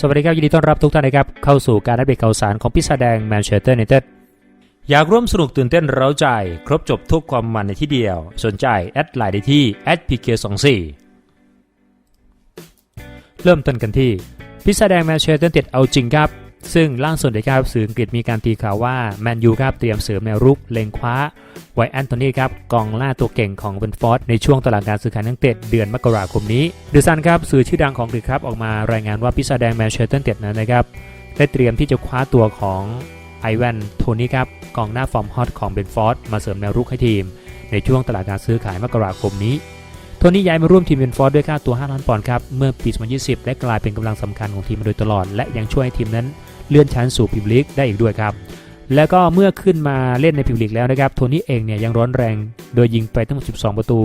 สวัสดีครับ ยินดีต้อนรับทุกท่านนะครับ เข้าสู่การอัปเดตข่าวสารของพิซาแดงแมนเชสเตอร์ยูไนเต็ดอยากร่วมสนุกตื่นเต้นเร้าใจ ครบจบทุกความมันในที่เดียว สนใจ แอดไลน์ได้ที่ @pk24 เริ่มต้นกันที่พิซาแดงแมนเชสเตอร์ยูไนเต็ดเอาจริงครับ ซึ่งล่างสุดนะครับสื่ออังกฤษมีการตีข่าวว่าแมนยูครับเตรียมเสริมแนวรุกเล็งคว้าไวแอนโทนีครับกองล่าตัวเก่งของเบนฟอร์ดในช่วงตลาดการซื้อขายนักเตะเดือนมกราคมนี้ดูซันครับสื่อชื่อดังของอังกฤษครับออกมารายงานว่าพิซซ่าแดงแมนเชสเตอร์ยูไนเต็ดนั้นนะครับได้เตรียมที่จะคว้าตัวของไอแวนโทนี่ครับกองหน้าฟอร์มฮอตของเบนฟอร์ดมาเสริมแนวรุกให้ทีม ในช่วงตลาดการซื้อขายมกราคมนี้โทนี่ย้ายมาร่วมทีมเบนฟอร์ดด้วยค่าตัว 5 ล้านปอนด์ครับเมื่อปี 2020 และกลายเป็นกำลังสำคัญของทีมมาโดยตลอด และยังช่วยให้ทีมนั้น เลื่อนชั้นสู่พรีเมียร์ลีกได้อีกด้วยครับ แล้วก็เมื่อขึ้นมาเล่นในพรีเมียร์ลีกแล้วนะครับ โทนี่เองเนี่ยยังร้อนแรง โดยยิงไปทั้งหมด 12 ประตู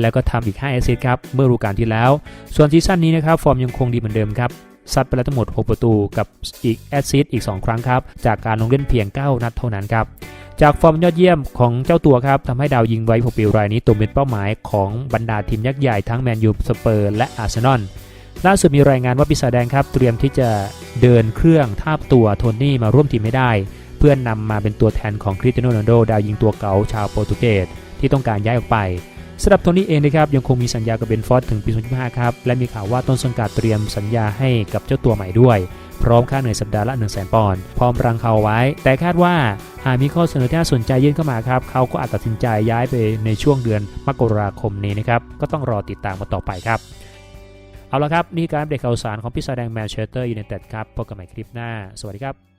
แล้วก็ทำอีก 5 แอสซิสต์ครับ เมื่อฤดูกาลที่แล้ว ส่วนซีซั่นนี้นะครับ ฟอร์มยังคงดีเหมือนเดิมครับ ซัดไปแล้วทั้งหมด 6 ประตู กับอีกแอสซิสต์อีก 2 ครั้งครับ จากการลงเล่นเพียง 9 นัดเท่านั้นครับจากฟอร์มยอดเยี่ยมของเจ้าตัวครับทำให้ดาวยิงไว้6ปีรายนี้ตกเป็นเป้าหมายของบรรดาทีมยักษ์ใหญ่ทั้งแมนยูสเปอร์และอาร์เซนอล ล่าสุดมีรายงานว่าปีศาจแดงครับ เตรียมที่จะเดินเครื่องทาบตัวโทนี่มาร่วมทีมไม่ได้ เพื่อนนำมาเป็นตัวแทนของคริสเตียโนโรนัลโดดาวยิงตัวเก่าชาวโปรตุเกสที่ต้องการย้ายออกไปสำหรับโทนี่เองนะครับยังคงมีสัญญากับเบนฟอร์ดถึงปี 2025 ครับ และมีข่าวว่าต้นสังกัดเตรียมสัญญาให้กับเจ้าตัวใหม่ด้วย พร้อมค่าเหนื่อยสัปดาห์ละ1 0 0 0 0 0ปอนด์พร้อมรังเขาไว้ แต่คาดว่าหากมีข้อเสนอที่น่าสนใจยื่นเข้ามาครับ เขาก็อาจตัดสินใจย้ายไปในช่วงเดือนมกราคมนี้นะครับก็ต้องรอติดตามมาต่อไปครับ เอาละครับ นี่การอัปเดตข่าวสารของพิซซ่าแดงแมนเชสเตอร์ยูไนเต็ดครับพบกันใหม่คลิปหน้า สวัสดีครับ